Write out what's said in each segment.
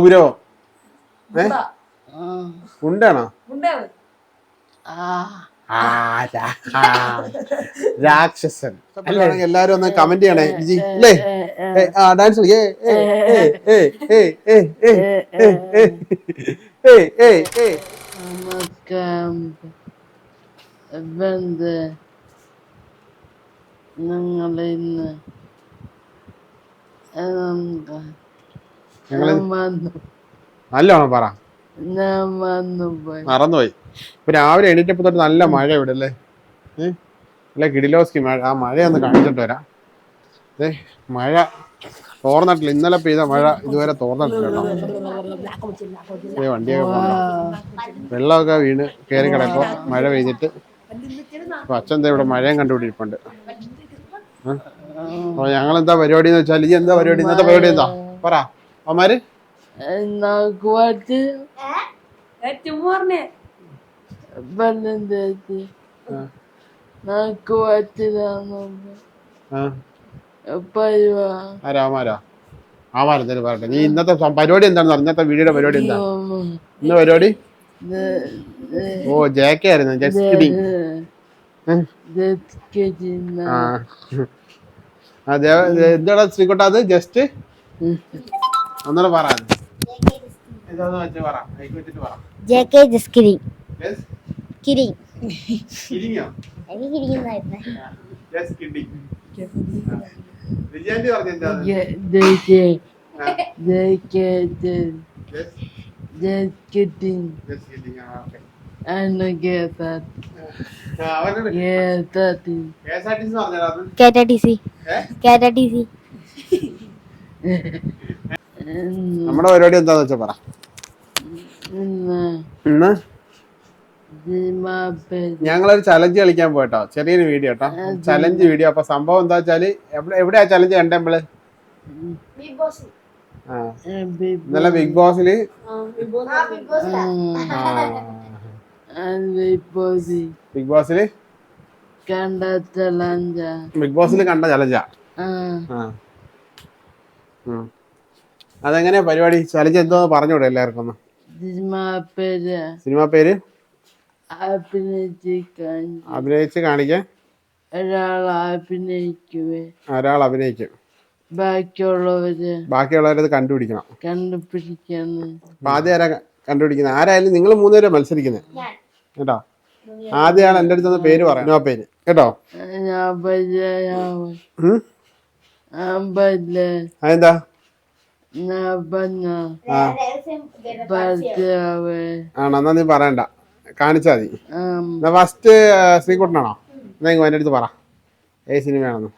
ഗൗരവോ ഉണ്ടാണോ രാക്ഷസൻ എല്ലാരും ഒന്ന് കമന്റ് ചെയ്യണേ ജി അല്ലേ ഡാൻസ് നമുക്ക് ഞങ്ങൾ നല്ലോണം പറ. പോയി. മറന്നുപോയി. ഇപ്പൊ രാവിലെ എണീറ്റപ്പോ തൊട്ട് നല്ല മഴ ഇവിടെ അല്ലേ അല്ലെ കിടിലോസ്കി മഴ. ആ മഴ ഒന്ന് കാണിച്ചിട്ട് വരാം. അതെ മഴ തോർന്നിട്ടില്ല. ഇന്നലെ പെയ്ത മഴ ഇതുവരെ തോർന്നിട്ടില്ല കേട്ടോ. വണ്ടിയൊക്കെ വെള്ളമൊക്കെ വീണ് കയറി കിടക്കും മഴ പെയ്തിട്ട്. അപ്പൊ അച്ഛൻ ഇവിടെ മഴയും കണ്ടുപിടിപ്പുണ്ട്. അപ്പൊ ഞങ്ങൾ എന്താ പരിപാടി എന്ന് വെച്ചാൽ ഈ എന്താ പരിപാടി? ഇന്നത്തെ പരിപാടി എന്താ? പറ. അവന്മാര്? പറയട്ടെ. നീ ഇന്നത്തെ പരിപാടി എന്താണെന്ന് ഇന്നത്തെ പരിപാടി എന്താ? ഇന്ന് പരിപാടി? ഓ ജേക്കെ ആയിരുന്നു. ജസ്റ്റ് എന്താടാ ശ്രീകോട്ട അത്? ജസ്റ്റ്? ഒന്നുകൂടെ പറ. ജെ കെ ജസ്കിരി കിരി കേട്ടാ ടി സി കേട്ടാ ടി സി നമ്മുടെ പരിപാടി എന്താന്ന് വെച്ചാ പറ. ഇന്ന് ഇന്ന്? സിനിമ ഞങ്ങളൊരു ചലഞ്ച് കളിക്കാൻ പോയിട്ടോ. ചെറിയൊരു വീഡിയോ കേട്ടോ. ചലഞ്ച് വീഡിയോ അപ്പൊ സംഭവം എന്താ വെച്ചാൽ എവിടെയാ ചലഞ്ച് കണ്ടേ നമ്മൾ? ആ. ഇന്നലെ ബിഗ് ബോസിൽ? ബിഗ് ബോസിൽ. കണ്ടെത്തലഞ്ച ബിഗ് ബോസിൽ. കണ്ട ചലഞ്ചാ ആ. അതെങ്ങനെയാ പരിപാടി? ചലഞ്ച് എന്തോ പറഞ്ഞൂടെ എല്ലാവർക്കും ഒന്ന്. സിനിമ പേര് സിനിമ പേര്? അഭിനയിക്കാൻ അഭിനയിച്ച് കാണിക്കാൻ. ഒരാൾ അഭിനയിക്കുവേ. ഒരാൾ അഭിനയിക്കും. ബാക്കിയുള്ളവര് ബാക്കിയുള്ളവരത് കണ്ടുപിടിക്കണം. കണ്ടുപിടിക്കണം ആദ്യം ആരാ കണ്ടുപിടിക്കുന്നത്? ആരായാലും നിങ്ങൾ മൂന്നുപേരെ മത്സരിക്കുന്നത് കേട്ടോ? ആദ്യമാണ് എന്റെ എന്റെ അടുത്ത് പേര് പറയാം. സിനിമ പേര്. കേട്ടോ? അതെന്താ ഞാൻ പറഞ്ഞ ആ പറ്റാവേ ആണോ എന്നാ നീ പറയണ്ട. കാണിച്ചാ മതി. ആം എന്നാ ഫസ്റ്റ് ശ്രീകുട്ടനാണോ? എന്നാ ഇങ്ങ് എന്റെ അടുത്ത് പറ. ഏത് സിനിമയാണെന്ന്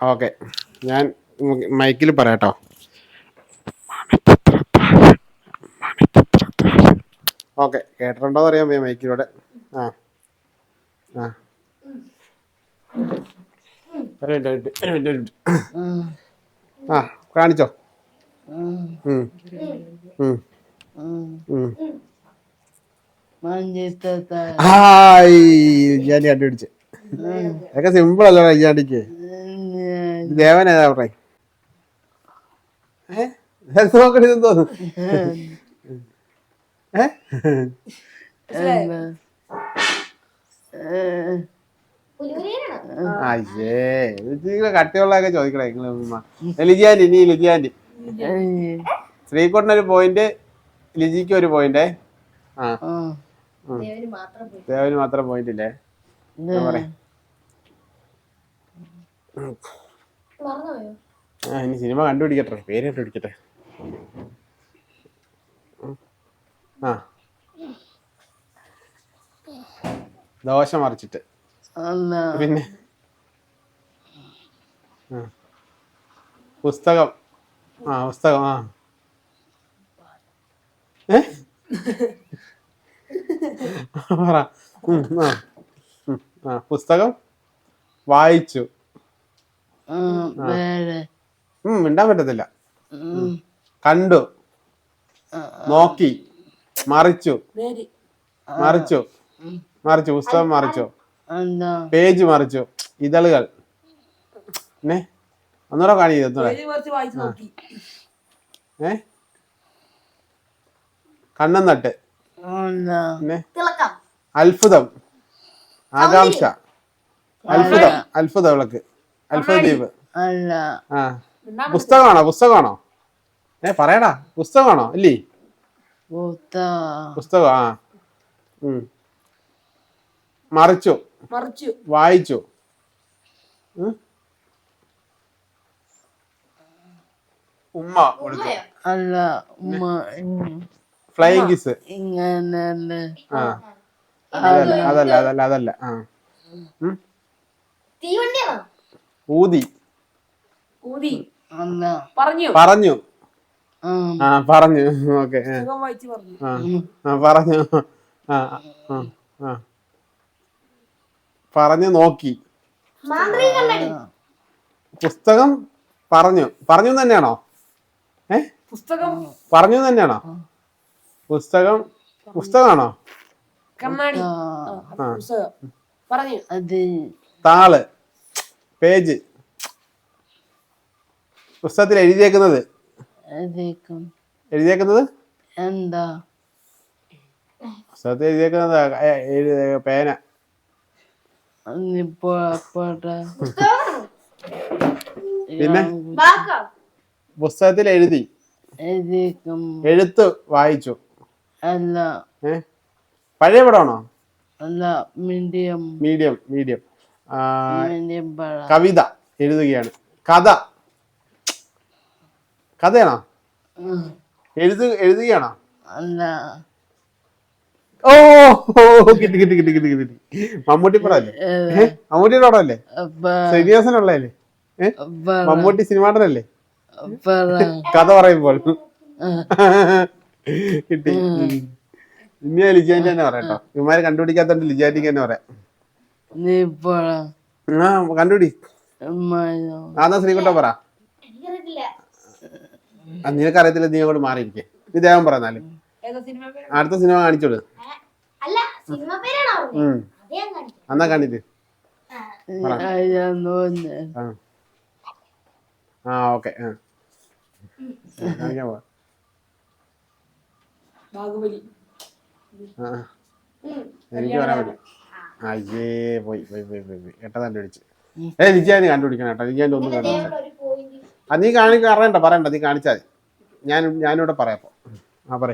ഓക്കെ ഞാൻ മൈക്കിൽ പറയാട്ടോ. ഓക്കെ കേട്ടിട്ടുണ്ടോ അറിയാൻ പോയി മൈക്കിലൂടെ ആ. ആ. ഒരു മിനിറ്റ്, ഒരു മിനിറ്റ്, ഒരു മിനിറ്റ്, ഒരു മിനിറ്റ്. ആ കാണിച്ചോ. ഹായ് ഇയ്യാണ്ടി കണ്ടുപിടിച്ച്. അതൊക്കെ സിമ്പിൾ അല്ലോ ഇയ്യാണ്ടിക്ക് ദേവൻ ഏതാ പറയ നോക്കണി തോന്നുന്നു ഏ? അയ്യേ കട്ടിയുള്ളതൊക്കെ ചോദിക്കണേ നിങ്ങളെ ലിജിയാന്റി ഇനി ലിജിയാന്റി ശ്രീകുട്ടന് ഒരു പോയിന്റ് ലിജിക്ക് ഒരു പോയിന്റ് ആ. ദേവന് മാത്രം പോയിന്റ് ഇല്ലേ? പറയാം? ആ ഇനി സിനിമ കണ്ടുപിടിക്കട്ടെ പേര് കണ്ടുപിടിക്കട്ടെ. ആ. ദോശ മറിച്ചിട്ട്. പിന്നെ. പുസ്തകം. ആ പുസ്തകം ആ. പറ. ആ. പുസ്തകം? വായിച്ചു. മിണ്ടാൻ പറ്റത്തില്ല. കണ്ടു. നോക്കി. മറിച്ചു. മറിച്ചു. മറിച്ചു. പുസ്തകം മറിച്ചു. പേജ് മറിച്ചു. ഇതളുകൾ. പിന്നെ ഒന്നുകൂടെ കാണിക്കൂ നോക്കി. ഏ? കണ്ണൻ നട്ട് പിന്നെ അത്ഭുതം. ആകാംക്ഷ. അത്ഭുതം. അത്ഭുത വിളക്ക് അത്ഭുത ദ്വീപ് അല്ല ആ. പുസ്തകമാണോ? പുസ്തകമാണോ? ഏ പറയടാ. പുസ്തകമാണോ? ഇല്ലേ? പുസ്തകം. ആ. മറിച്ചു. വായിച്ചു. ഉമ്മ കൊടുത്തു അല്ല ഉമ്മ ഫ്ലൈങ് കിസ് ഇങ്ങനെ ആ. അതല്ല. അതല്ല അതല്ല അതല്ല ആ. ഊതി. ഊതി. പറഞ്ഞു. പറഞ്ഞു. ആ. പറഞ്ഞു. ഓക്കെ പറഞ്ഞു. ആ ആ പറഞ്ഞു. ആ ആ ആ പറഞ്ഞു നോക്കി. പുസ്തകം പറഞ്ഞു. പറഞ്ഞു തന്നെയാണോ? പുസ്തകം? പറഞ്ഞു തന്നെയാണോ? പുസ്തകം പുസ്തകമാണോ? കണ്ണാടി. പുസ്തകം. പറഞ്ഞു. അത് താൾ. പേജ്. പുസ്തകത്തിൽ എഴുതിയേക്കുന്നത്. അതേക്കും എഴുതിയേക്കുന്നത്? എന്താ? പുസ്തകത്തിൽ എഴുതിയേക്കുന്നത് പേന. പിന്നെ? ബാക്കോ? പുസ്തകത്തിൽ എഴുതി. എഴുത്ത് വായിച്ചു. അല്ല. പഴയ പടമാണോ? അല്ല മീഡിയം. Medium medium. കവിത എഴുതുകയാണ്. കഥ. കഥയാണോ. എഴുതു എഴുതുകയാണോ? അല്ല. ഓ കിട്ടി കിട്ടി കിട്ടി കിട്ടി കിട്ടി. മമ്മൂട്ടി പടമല്ലേ? മമ്മൂട്ടിയുടെ പടമല്ലേ? ശ്രീനിവാസനുള്ളതല്ലേ മമ്മൂട്ടി സിനിമാടനല്ലേ? കഥ പറയുമ്പോൾ. കിട്ടി. ഇനി ലിജാന്റി തന്നെ പറയാം ഇമാര് കണ്ടുപിടിക്കാത്തോണ്ട് ലിജാന്റിക്ക് തന്നെ പറയാം. ആ കണ്ടുപിടി. ആന്നാ ശ്രീകുട്ട പറ. നിനക്ക് അറിയത്തില്ല നിനക്കറിയത്തില്ല നീ അങ്ങോട്ട് മാറിയിരിക്കേ. നീ ദേവൻ പറഞ്ഞാൽ ഏതാ സിനിമ പേര്? അടുത്ത സിനിമ കാണിച്ചോളൂ. കാണിച്ച് ആ. ആ ഓക്കെ ആ. കാണിക്കാൻ പോവാ ബാഹുബലി. ആ ആ. എനിക്ക് പറയാൻ പറ്റും. അയ്യേ പോയി പോയി പോയി പോയി പോയി. എട്ട കണ്ടുപിടിച്ച് ഏ ലിജാന് കണ്ടുപിടിക്കണം കേട്ടോ. നിജാന്റെ ഒന്നും കണ്ടുപിടിച്ച ആ നീ കാണി അറിയണ്ട പറയണ്ട. നീ കാണിച്ചാൽ ഞാൻ ഞാനിവിടെ പറയാം അപ്പൊ. ആ പറ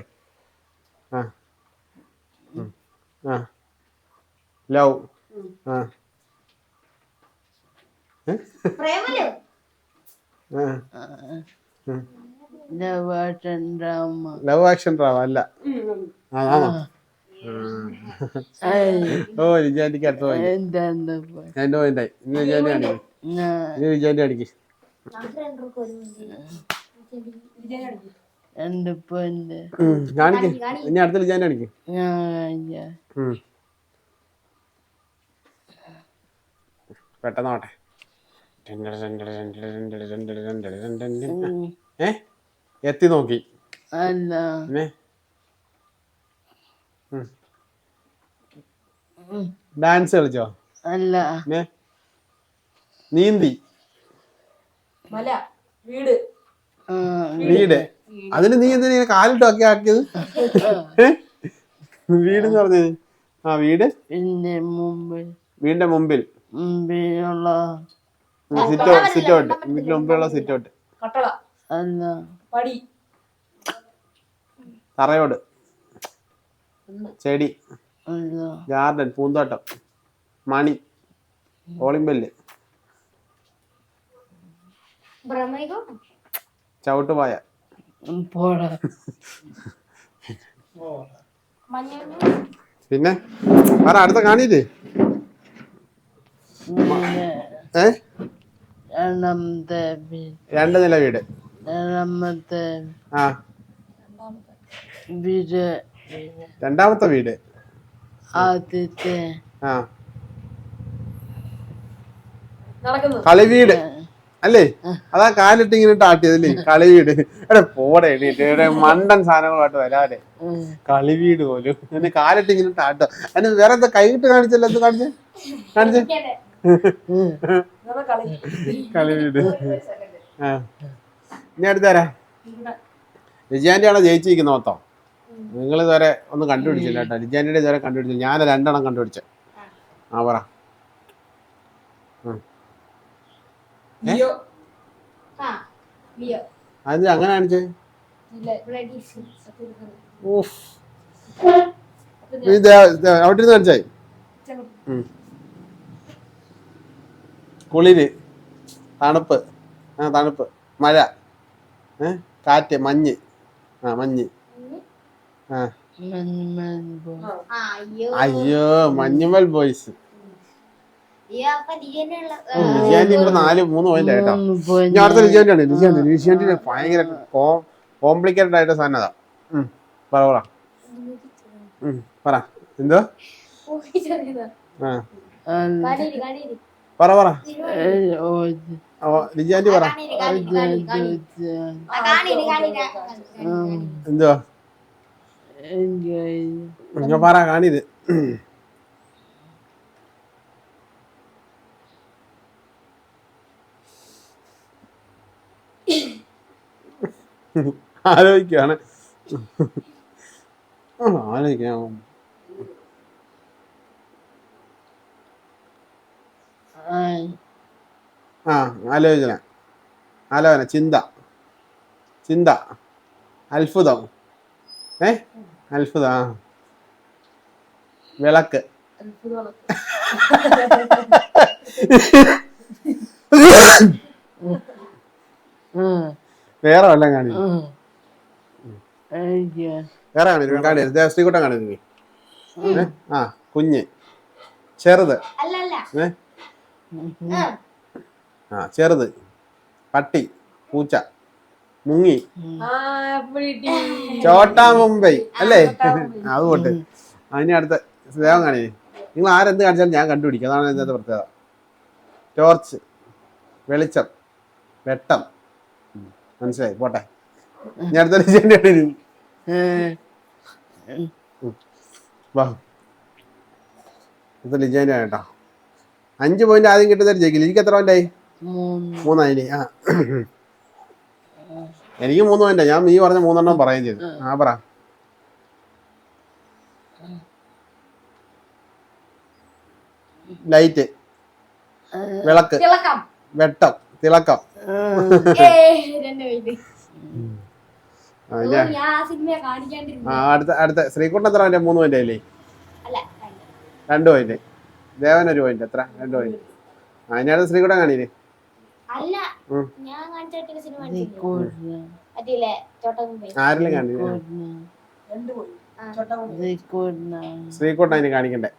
ആ. ആ. ലവ്. ആ. പ്രേമലോ. ആ. ലവ് ആക്ഷൻ ഡ്രാമ അല്ല. ആണോ ഓ ലിജാന്റിക്ക് അടുത്ത എന്റെ പോയിന്റായി ഇന്ന് ലിജാന്റി കാണിക്കും ഇനി ലിജാന്റി കാണിക്കും നമുക്ക് രണ്ടുപേർക്കും ഒരു point. രണ്ട് പോയിന്റ് കാണിക്കും. ഇനി അടുത്ത ലിജാന്റി കാണിക്കും ഞാൻ ഉം. പെട്ടെന്ന് ആവട്ടെ ഏ? എത്തി നോക്കി. ഡാൻസ് കളിച്ചോ? അല്ല. നീന്തി. മല വീട്. വീട്. അതിന് നീ എന്തിനാ കാലിട്ടൊക്കെ ആക്കിയത്? വീട് എന്ന് പറഞ്ഞത്. ആ വീട്? വീടിന്റെ മുമ്പിൽ. മുമ്പിലുള്ള സിറ്റ് സിറ്റ് ഔട്ട് വീടിന്റെ മുമ്പിലുള്ള സിറ്റ് ഔട്ട് കട്ടള. പടി. തറയോട്. ചെടി. ഗാർഡൻ പൂന്തോട്ടം. മണി. ഓളിമ്പല്ല് ബെല്ല് ചവിട്ടുപായ. പോടാ. പിന്നെ? പറ അടുത്ത കാണിയില്ലേ? ഏ? രണ്ടാമത്തെ രണ്ട് നില വീട്. രണ്ടാമത്തെ ആ. വീട് രണ്ടാമത്തെ വീട്. ആദ്യത്തെ ആ. നടക്കുന്നു. കളിവീട്. അല്ലേ? അതാ കാലിട്ട് ഇങ്ങനെ ആട്ടിയതല്ലേ കളിവീട്. എടാ പോടെ എണീറ്റ് ഇവിടെ മണ്ടൻ സാധനങ്ങളായിട്ട് വരാതെ. കളി കളിവീട് പോലും. എന്നെ കാലിട്ട് ഇങ്ങനെ ആട്ടോ അതിന് വേറെ എന്താ കൈയിട്ട് കാണിച്ചല്ലോ? എന്ത് കാണിച്ചേ? കാണിച്ച്? കളി ആ. ഇനി അടുത്താരാ? ലിജാന്റെയാണോ ജയിച്ചിരിക്കുന്നത് മൊത്തം? നിങ്ങൾ ഇതുവരെ ഒന്നും കണ്ടുപിടിച്ചില്ല കേട്ടോ. ലിജാന്റെ ഇതുവരെ കണ്ടുപിടിച്ചില്ല. ഞാൻ രണ്ടെണ്ണം കണ്ടുപിടിച്ചേ. ആ പറ. അത് അങ്ങനെ കാണിച്ചേ? ഓഫ് അവിടെ ഇരുന്ന് കാണിച്ചായി കുളിര് തണുപ്പ് ആ തണുപ്പ് മഴ ഏ കാറ്റ് മഞ്ഞ് ആ മഞ്ഞ് ആ. അയ്യോ മഞ്ഞുമൽ ബോയ്സ്. ഇപ്പൊ നാല് മൂന്ന് പോയിന്റ് കേട്ടോ. അടുത്ത ആണ് ഭയങ്കര കോംപ്ലിക്കേറ്റഡ് ആയിട്ട് സാധനം അതാ. പറ പറ. പറ. എന്തോ? ആ. പറ പറ. ലിജാന്റി പറ. എന്തുവാ? ഇങ്ങ പറ കാണിത് ആലോചിക്കാണ് ആലോചിക്കാം ആ ആലോചന. ആലോചന ചിന്ത. ചിന്ത. അത്ഭുതം. ഏ? അത്ഭുതം ആ. വിളക്ക്. വേറെ വല്ല കാണി വേറെ കാണി കാണി ഏ? ആ കുഞ്ഞ്. ചെറുത്. ഏ? ആ, ആ ചെറുത്. പട്ടി പൂച്ച മുങ്ങി. ചോട്ടാ മുംബൈ അല്ലേ? അത് പോട്ട് അതിന് അടുത്ത ദേവം കാണി. നിങ്ങൾ ആരെന്ത് കാണിച്ചാലും ഞാൻ കണ്ടുപിടിക്കും. അതാണ് ഇന്നത്തെ പ്രത്യേകത. ടോർച്ച് വെളിച്ചം വെട്ടം. മനസ്സിലായി? പോട്ടെ. ഞാൻ അടുത്ത ലിജന്റെ ഏഹ്, വാ. അടുത്ത ലിജന്റെ കേട്ടോ. അഞ്ച് പോയിന്റ് ആദ്യം കിട്ടുന്ന ജയിക്കില്ല? എനിക്ക് എത്ര പോയിന്റായി മൂന്ന്. മൂന്നായി ആ. എനിക്ക് മൂന്ന് പോയിന്റാ ഞാൻ നീ പറഞ്ഞ മൂന്നെണ്ണം പറയുകയും ചെയ്തു. ആ. പറ. ലൈറ്റ് വിളക്ക്. വെട്ടം. തിളക്കം. അടുത്ത അടുത്ത. ശ്രീകുട്ടൻ എത്ര മൂന്ന് പോയിന്റ് ആയില്ലേ? അല്ല രണ്ട്. പോയിന്റ് ദേവൻ ഒരു പോയിന്റ് എത്ര? രണ്ട് പോയിന്റ് ആ ഇനി അടുത്ത ശ്രീകുട്ടൻ അല്ല ഞാൻ കാണിച്ചിട്ട് സിനിമ ആ. അതിന് കാണിക്കണ്ടേ?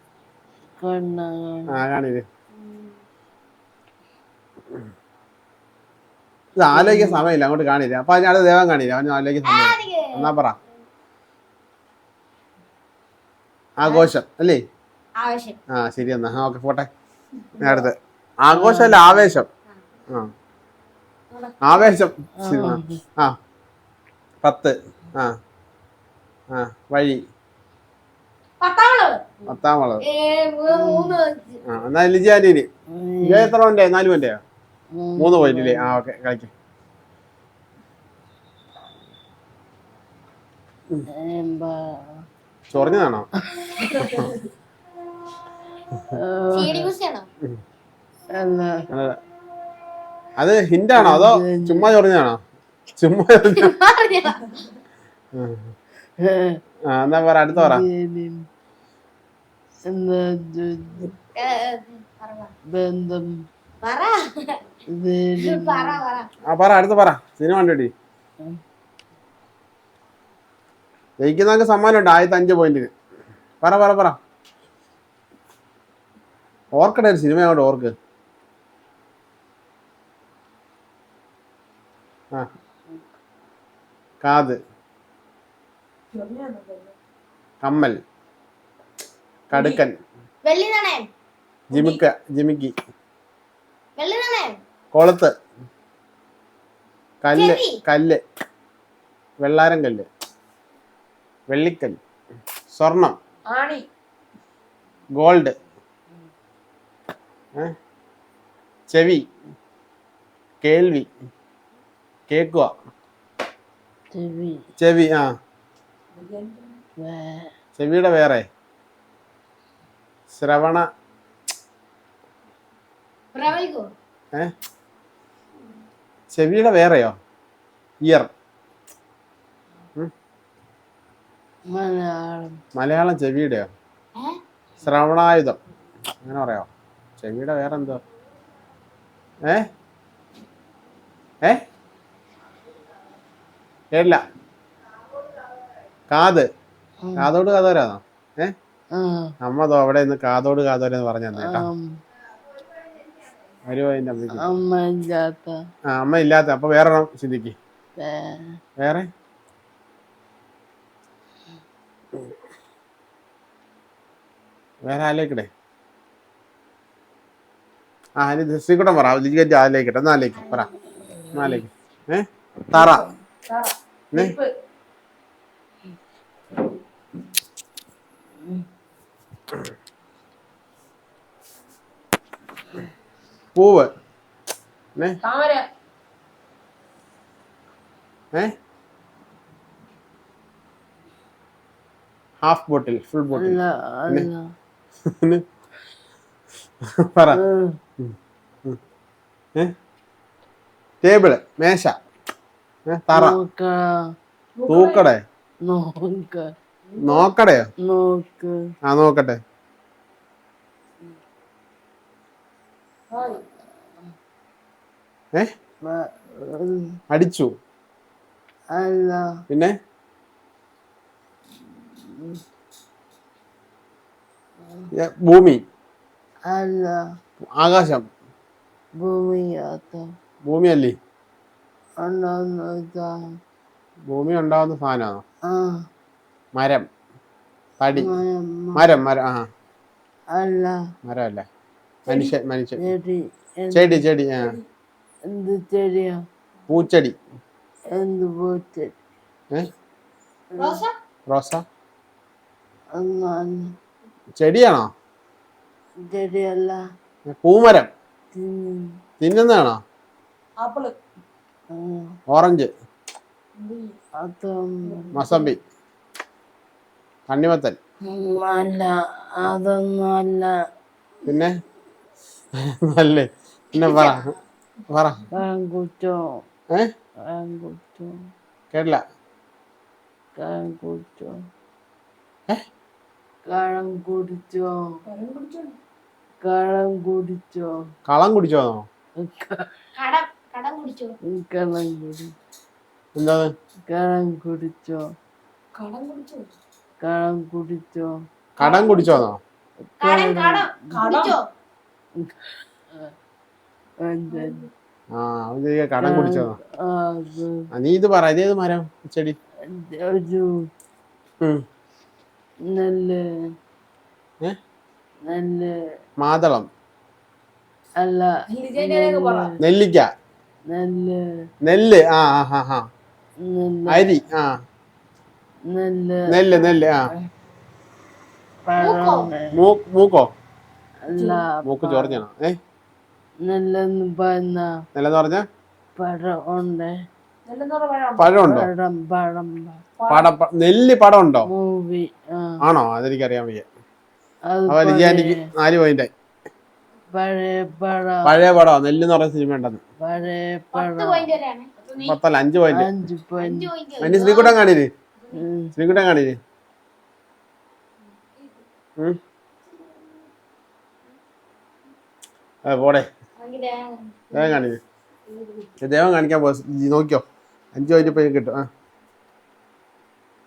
ഇത് ആലോചിക്കാൻ സമയമില്ല അങ്ങോട്ട് കാണില്ല അപ്പൊ അതിന് ദേവം കാണില്ല കാണീര് അവന് ആലോചിക്കാൻ സമയം എന്നാ പറ. ആഘോഷം അല്ലേ? ആ ശരി എന്നാ. ആ ഓക്കെ പോട്ടെ. നേരത്തെ അടുത്ത്. ആഘോഷമല്ല ആവേശം. ആ. ആവേശം. സിനിമ ആ. പത്ത്. ആ. ആ വഴി. പത്താം വളവ് ആ എന്നാ ലിജ എത്ര പോയിന്റ് നാല് പോയിന്റെയോ മൂന്ന് പോയിന്റ് ഇല്ലേ? ആ ഓക്കെ കളിക്കും. ചൊറിഞ്ഞതാണോ? അത്. ഹിന്റാണോ? അതോ ചുമ്മാ ചൊറിഞ്ഞാണോ ചുമ്മാ എന്നാ പറ അടുത്ത പറ. ബന്ധം. പറ. അടുത്ത് പറ. സിനിമ കണ്ടിട്ടി ജയിക്കുന്നവർക്ക് സമ്മാനമുണ്ട് ആദ്യത്തെ അഞ്ച് പോയിന്റിന്. പറ പറ പറ. ഓർക്കട്ടെ ഒരു സിനിമ അങ്ങോട്ട് ഓർക്ക്. ആ. കാത്. കമ്മൽ. കടുക്കൻ. വെള്ളി നാണയം ജിമിക്ക ജിമിക്കി. വെള്ളി നാണയം കൊളുത്ത്. കല്ല് കല്ല്. വെള്ളാരം കല്ല്. വെള്ളിക്കല്ല്. സ്വർണം. ആണി. ഗോൾഡ്? ചെവി. കേൾവി. കേക്കുക ചെവി. ആ. വേ. ചെവിയുടെ വേറെ. ശ്രവണ. ഏ? ചെവിയുടെ വേറെയോ? ഇയർ. മലയാളം. ചെവിയുടെയോ? ശ്രവണായുധം. അങ്ങനെ പറയാമോ ചെവിയുടെ വേറെ എന്തോ ഏ? ഏ? കേട്ടില്ല. കാത്. കാതോട് കാതോരാന്നോ? ഏ? അമ്മതോ അമ്മ അവിടെ നിന്ന് കാതോട് കാതോരെന്ന് പറഞ്ഞു അമ്മയ്ക്ക്. അമ്മ ഇല്ലാത്ത. ആ അമ്മ ഇല്ലാത്ത. അപ്പൊ വേറെ ചിന്തിക്ക് വേറെ? വേറെ ആലേക്കടെ ആ ഇനി ശ്രീകുട്ടം പറ. ലിജിക്കറ്റ് ആലേക്കട്ടെ നാലേക്ക് പറ. നാലേക്ക് ഏ? തറ. നെ? പൂവ്. ഏ? Half bottle full bottle. അല്ല അല്ല. പറ. ടേബിൾ മേശ തറ. തൂക്കടേ. നോക്കടേ നോക്കടയോ? നോക്ക്. ആ നോക്കട്ടെ. ഏ. അടിച്ചു. അല്ല. പിന്നെ? ഭൂമി. അല്ല. ആകാശം. ഭൂമിയാത്ത ഭൂമിയല്ലേ? ഭൂമി ഉണ്ടാവുന്ന സാധനമാണോ? ആ. മരം. തടി. മരം മരം. ആ. അല്ല. മരം അല്ല മനുഷ്യൻ മനുഷ്യൻ ചെടി ചെടി ആ. എന്ത് ചെടിയാ? പൂച്ചെടി. എന്ത് പൂച്ചെടി? റോസ? ചെടിയാണോ? ചെടിയല്ല. പൂമരം. തിന്നുന്നതാണോ? ആപ്പിൾ. ഓറഞ്ച്. മസമ്പി. തണ്ണിമത്തൻ അല്ല അതൊന്നും അല്ല. പിന്നെ? നല്ലേ പിന്നെ പറ പറ. കേട്ടില്ല. കഴം കുടിച്ചോ? കഴം കുടിച്ചോ കഴം കുടിച്ചോ? കളം കുടിച്ചോന്നോ കടം കടം കുടിച്ചോ? കളം കുടി കഴം കുടിച്ചോ? കടം കുടിച്ചോ? കുടിച്ചോ? കടം കുടിച്ചോന്നോ കടം കടം കുടിച്ചോ? ആ കടം കുടിച്ചോന്നോ നീ ഇത് പറ ഇതേത് മരം? ചെടി. ഒരു. നെല്ല്. ഏ? നെല്ല് മാതളം. അല്ല. നെല്ലിക്ക. നെല്ല്. നെല്ല്. ആ ആ ആ അരി. ആ. നെല്ല്. നെല്ല് നെല്ല്. ആ. മൂക്കോ? അല്ല മൂക്ക് ചോർഞ്ഞാണോ ഏ നെല്ലെന്ന് പറഞ്ഞ നെല്ലെന്ന് പറഞ്ഞ? പഴം ഉണ്ട്. നെല്ലെന്ന് പറഞ്ഞ പഴം. പഴമുണ്ടോ? പഴം പഴം. നെല്ല് പടം ഉണ്ടോ ആണോ? അതെനിക്കറിയാൻ വയ്യ. നാല് പോയിന്റ് പഴയ പഴം പഴയ പടം നെല്ല് പറഞ്ഞ പറയുന്ന സിനിമ ഉണ്ടെന്ന് പത്തല്ല അഞ്ച് പോയിന്റ് അതിന് ശ്രീകുട്ടൻ കാണില്ലേ. ശ്രീകുട്ടൻ കാണില്ലേ? പോടെ. ദേവൻ കാണിര് ദേവൻ കാണിക്കാൻ പോ നോക്കിയോ? അഞ്ച് പോയിന്റ് ഇപ്പൊ എനിക്ക് കിട്ടും. ആ.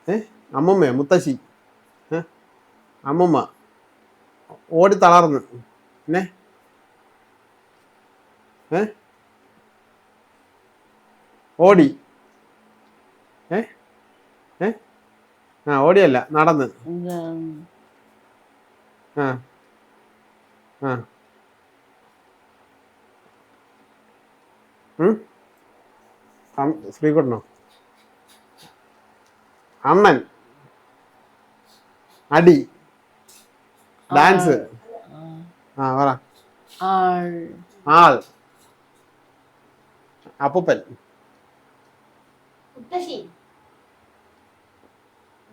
ഏ? അമ്മുമ്മയോ? മുത്തശ്ശി? ഏ? അമ്മുമ്മ. ഓടി തളർന്ന്. പിന്നെ? ഏ? ഓടി. ഏ? ഏ? ആ ഓടിയല്ല നടന്ന്. ആ. ആ. ശ്രീകുട്ടനോ? അണ്ണൻ അടി. ഡാൻസ് ആ പറ. ആൾ. അപ്പൂപ്പൻ.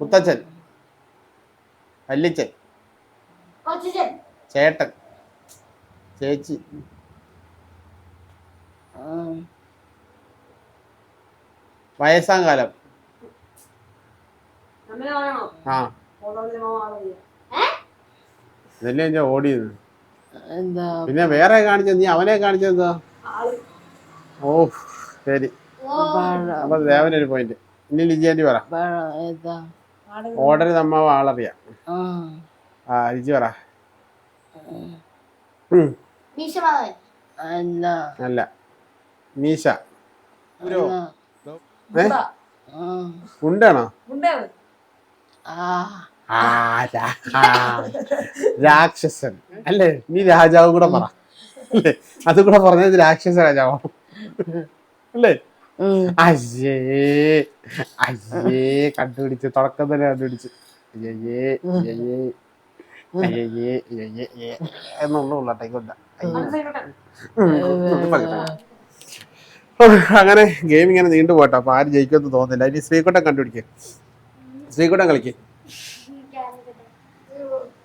മുത്തച്ഛൻ. വല്ലിച്ചൻ ചേട്ടൻ. ചേച്ചി. വയസ്സാം കാലം. ആ. ഇതല്ലേ ഞാൻ ഓടിയത്. എന്താ? പിന്നെ വേറെ കാണിച്ചത് നീ അവനെ ആൾ ഓ ശരി. അപ്പൊ ദേവനൊരു പോയിന്റ് ഇനി ലിജിയാന്റി പറ. ഏതാ? ഓർഡർ നമ്മ ആളറിയാം. ആ. ലിജി പറ. അല്ല. മീശ. ഉണ്ടാണ് ആ രാക്ഷസൻ. അല്ലേ? നീ രാജാവ് കൂടെ പറ. അല്ലേ? അത് കൂടെ പറഞ്ഞത് രാക്ഷസ രാജാവാണ് അല്ലേ. അയ്യേ. അയ്യേ. കണ്ടുപിടിച്ച്. തുടക്കം തന്നെ കണ്ടുപിടിച്ച്. അയ്യേ. അയ്യേ. അയ്യേ അയ്യേ അയ്യേ എന്നുള്ള ഉള്ളട്ടേക്കൊണ്ട മനസ്സിലായിക്കോട്ടെ അങ്ങനെ ഗെയിം ഇങ്ങനെ നീണ്ടു പോട്ടെ അപ്പൊ ആര് ജയിക്കുമെന്ന് തോന്നുന്നില്ല. ഇനി ശ്രീകുട്ടം കണ്ടുപിടിക്കുക ശ്രീകുട്ടം കളിക്ക്.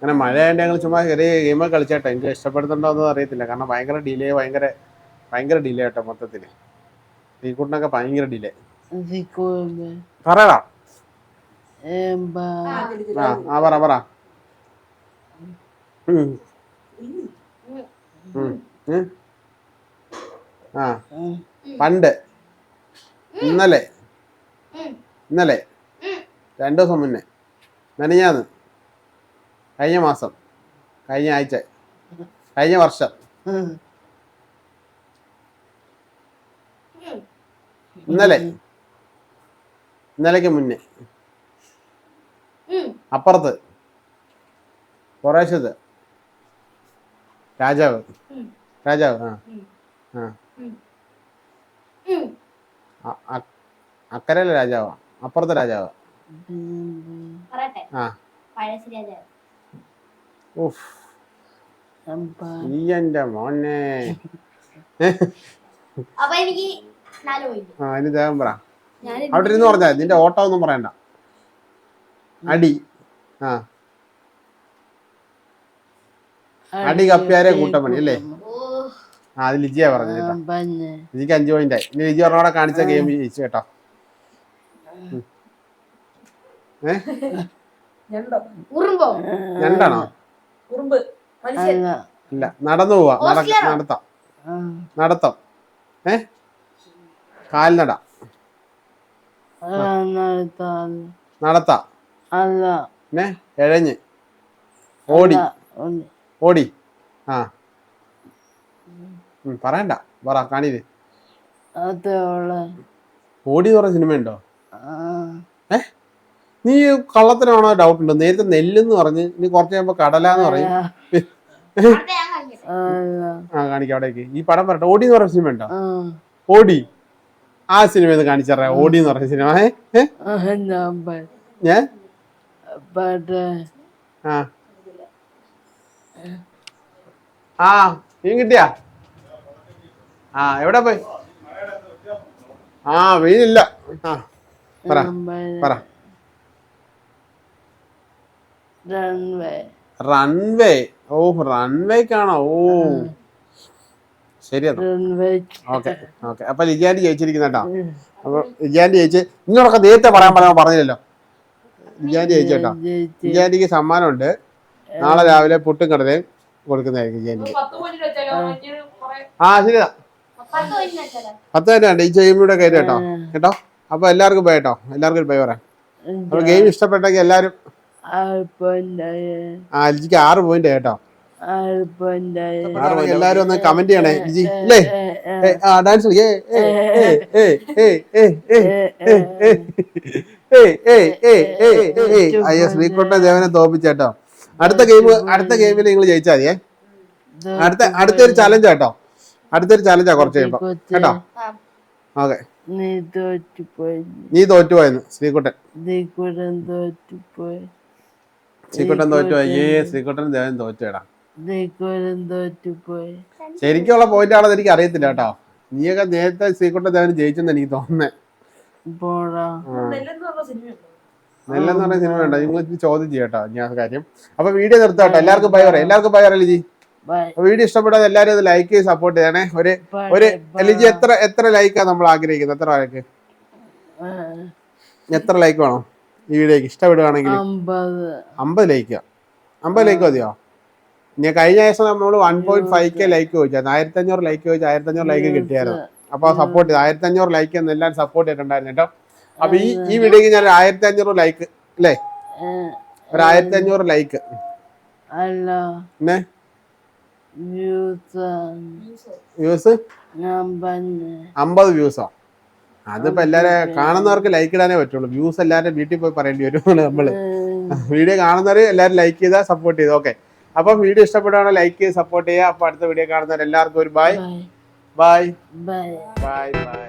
അങ്ങനെ മഴയായിട്ട് ഞങ്ങൾ ചുമ്മാ ചെറിയ ഗെയിം കളിച്ചേട്ടെ. എനിക്ക് ഇഷ്ടപ്പെടുന്നുണ്ടോ അറിയത്തില്ല. കാരണം ഭയങ്കര ഡിലേ ഭയങ്കര ഭയങ്കര ഡിലേ ആട്ടോ മൊത്തത്തിൽ ശ്രീകുട്ടനൊക്കെ ഭയങ്കര ഡിലേ പറയടാ. ആ പറ പറ. ആ. പണ്ട് ഇന്നലെ ഇന്നലെ. രണ്ടു ദിവസം മുന്നേ മെനഞ്ഞാന്ന് കഴിഞ്ഞ മാസം കഴിഞ്ഞ ആഴ്ച കഴിഞ്ഞ വർഷം. ഇന്നലെ ഇന്നലേക്ക് മുന്നേ. അപ്പുറത്ത് കുറേശ്ശത് രാജാവ്. രാജാവ് ആ. ആ. അക്കരയിലെ രാജാവാ. അപ്പുറത്തെ രാജാവാ. ആ. പഴശ്ശി രാജാവ്. ഈ മോനെ. അപ്പൊ എനിക്ക് നാല് ആ പറ. ഞാൻ അവിടെ ഇരുന്ന് പറഞ്ഞാ നിന്റെ ഓട്ടം ഒന്നും പറയണ്ട. അടി. ആ. അടി കപ്പിയാരെ കൂട്ടമണി അല്ലേ? ആ അത് ലിജിയാ പറഞ്ഞു കേട്ടോ. ലിജിക്ക് അഞ്ചു പോയിന്റ് ആയി. ഇനി ലിജി പറഞ്ഞോടെ കാണിച്ച ഗെയിം ജയിച്ചു കേട്ടോ. ഉം. ഉറുമ്പ് മനുഷ്യൻ. ഇല്ല നടന്നു പോവാ. നടത്താം. നടത്തം. ഏ? കാൽനട. നടത്ത. പിന്നെ എഴഞ്ഞ്. ഓടി. ഓടി. ആ. പറയണ്ട. പറ കാണിയില്ലേ ഓടി എന്ന് പറഞ്ഞ സിനിമ ഉണ്ടോ ഏഹ് നീ കള്ളത്തിനാണോ ഡൗട്ട് ഉണ്ട്? നേരത്തെ നെല്ലെന്ന് പറഞ്ഞ് ഇനി കുറച്ച് കഴിയുമ്പോ കടലാന്ന് പറയും. അടുത്ത ഞാൻ കാണിക്കട്ടെ ആ കാണിക്ക അവിടേക്ക്. ഈ പടം പറയട്ടെ ഓടി എന്ന് പറഞ്ഞ സിനിമ ഉണ്ടോ? ആ. ഓടി. ആ സിനിമ ഒന്ന് കാണിച്ചറ ഓടി എന്ന് പറഞ്ഞ സിനിമ ഞാൻ ആ. ആ നീ കിട്ടിയാ? ആ എവിടെ പോയി? ആ വെയിലില്ല ആ പറ. പറ. റൺവേ റൺവേ ഓ റൺവേക്കാണോ ഓ. ശരി എന്നാ റൺവേ ഓക്കെ ഓക്കെ. അപ്പൊ ലിജാന്റി ജയിച്ചിരിക്കുന്ന കേട്ടോ. അപ്പൊ ലിജാന്റി ജയിച്ച് നിങ്ങളൊക്കെ നേരത്തെ പറയാൻ പറയാൻ പറഞ്ഞില്ലല്ലോ. ലിജാന്റി ജയിച്ചു കേട്ടോ. സമ്മാനം സമ്മാനമുണ്ട്. നാളെ രാവിലെ പുട്ടും കടലയും കൊടുക്കുന്നതായിരിക്കും ആ. ശരിയാ. പത്ത് പോയിന്റ് വെച്ചാലോ? പത്ത് തന്നെ ഉണ്ട് ഈ ചെയ്യുമ്പോഴൂടെ കയറി കേട്ടോ കേട്ടോ? അപ്പൊ എല്ലാവർക്കും പോയി കേട്ടോ. എല്ലാവർക്കും ഒരു പോയി പറയാം. അപ്പൊ ഗെയിം ഇഷ്ടപ്പെട്ടെങ്കിൽ എല്ലാവരും ആ ലിജിക്ക് ആറ് പോയിന്റ് കേട്ടോ എല്ലാരും ഒന്ന് കമന്റ് ചെയ്യണേ ലിജി അല്ലേ ഡാൻസ് അയ്യോ ദേവനെ തോപ്പിച്ചേട്ടോ അടുത്ത ഗെയിം അടുത്ത ഗെയിമിൽ നിങ്ങൾ ജയിച്ചാൽ മതിയേ അടുത്ത അടുത്തൊരു ചലഞ്ച് കേട്ടോ അടുത്തൊരു ചലഞ്ചാ കുറച്ച് കഴിയുമ്പോ കേട്ടോ ഓക്കെ നീ തോറ്റുപോയെന്ന് ശ്രീകുട്ടൻ ശ്രീകുട്ടൻ തോറ്റുപോയി ശ്രീകുട്ടൻ തോറ്റുപോയി അയ്യേ ശ്രീകുട്ടൻ ദേവൻ തോറ്റേടാ. തോറ്റുപോയി ശരിക്കുള്ള പോയിന്റ് ആണെന്ന് എനിക്ക് അറിയത്തില്ല കേട്ടോ. നീയൊക്കെ നേരത്തെ ശ്രീകുട്ടൻ ദേവൻ ജയിച്ചെന്ന് എനിക്ക് തോന്നുന്നേ. നെല്ലെന്ന് പറഞ്ഞ സിനിമ വേണ്ട നിങ്ങൾ ഇത് ചോദ്യം ചെയ്യട്ടോ ഞാൻ കാര്യം. അപ്പൊ വീഡിയോ നിർത്താട്ടോ എല്ലാവർക്കും ബൈ പറയാം. എല്ലാവർക്കും ബൈ പറയാം ലിജി. ബൈ വീഡിയോ ഇഷ്ടപ്പെടാതെ എല്ലാവരും ഇത് ലൈക്ക് ചെയ്ത് സപ്പോർട്ട് ചെയ്യണേ. ഒരു ഒരു ലിജി എത്ര എത്ര ലൈക്കാ നമ്മൾ ആഗ്രഹിക്കുന്നത്? എത്ര ലൈക്ക് എത്ര ലൈക്ക് വേണം? ഈ വീഡിയോക്ക് ഇഷ്ടപ്പെടുകയാണെങ്കിൽ അമ്പത്. ലൈക്ക് അമ്പത് ലൈക്ക് മതിയോ? ഞാൻ കഴിഞ്ഞ ദിവസം നമ്മൾ one point five K like ചോദിച്ചാൽ ആയിരത്തി അഞ്ഞൂറ് ലൈക്ക് ചോദിച്ചാൽ ആയിരത്തി അഞ്ഞൂറ് ലൈക്ക് കിട്ടിയായിരുന്നു അപ്പൊ സപ്പോർട്ട് ചെയ്ത്. ആയിരത്തി അഞ്ഞൂറ് ലൈക്ക് എന്ന് എല്ലാവരും സപ്പോർട്ട് ചെയ്തിട്ടുണ്ടായിരുന്നു കേട്ടോ. അപ്പൊ ഈ ഈ വീഡിയോക്ക് ഞാൻ ആയിരത്തി അഞ്ഞൂറ് ലൈക്ക് അല്ലേ? ഒരു ആയിരത്തി അഞ്ഞൂറ് ലൈക്ക് പിന്നെ? വ്യൂസ്. അമ്പത് വ്യൂസോ? അതിപ്പോ എല്ലാരും കാണുന്നവർക്ക് ലൈക്ക് ഇടാനേ പറ്റുള്ളൂ. വ്യൂസ് എല്ലാവരും വീട്ടിൽ പോയി പറയേണ്ടി വരും നമ്മൾ. വീഡിയോ കാണുന്നവർ എല്ലാവരും ലൈക്ക് ചെയ്താൽ സപ്പോർട്ട് ചെയ്ത്? ഓക്കെ അപ്പൊ വീഡിയോ ഇഷ്ടപ്പെടുകയാണോ ലൈക്ക് ചെയ്ത് സപ്പോർട്ട് ചെയ്യുക. അപ്പൊ അടുത്ത വീഡിയോ കാണുന്നവർ എല്ലാവർക്കും ഒരു bye bye bye bye bye bye